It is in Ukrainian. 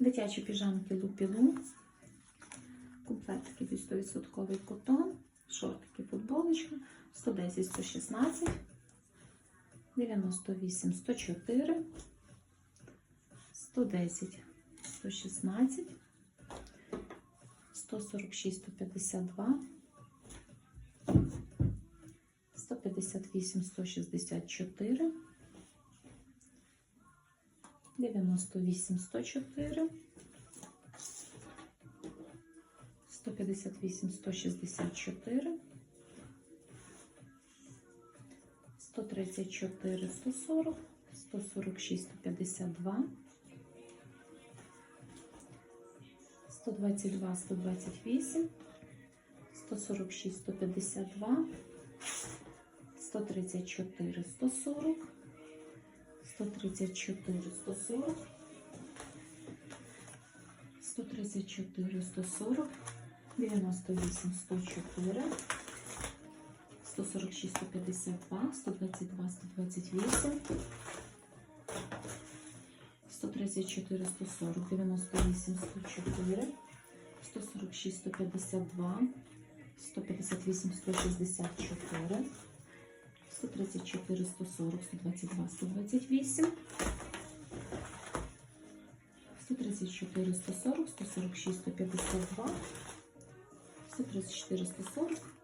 Дитячі піжамки Лупілу. Комплектики під 100% котон. Шортики, футболочка. 110, 116. 98, 104. 110, 116. 146, 152. 158, 164. 98, 104. 158, 164. 134, 140. 146, 152. 122, 128. 146, 152. 134, 140. 134, 140. 134, 140. 98, 104. 146, 152. 122, 128. 134, 140. 98, 104. 146, 152. 158, 164. 134, 140, 122, 128, 134, 140, 146, 152, 134, 140,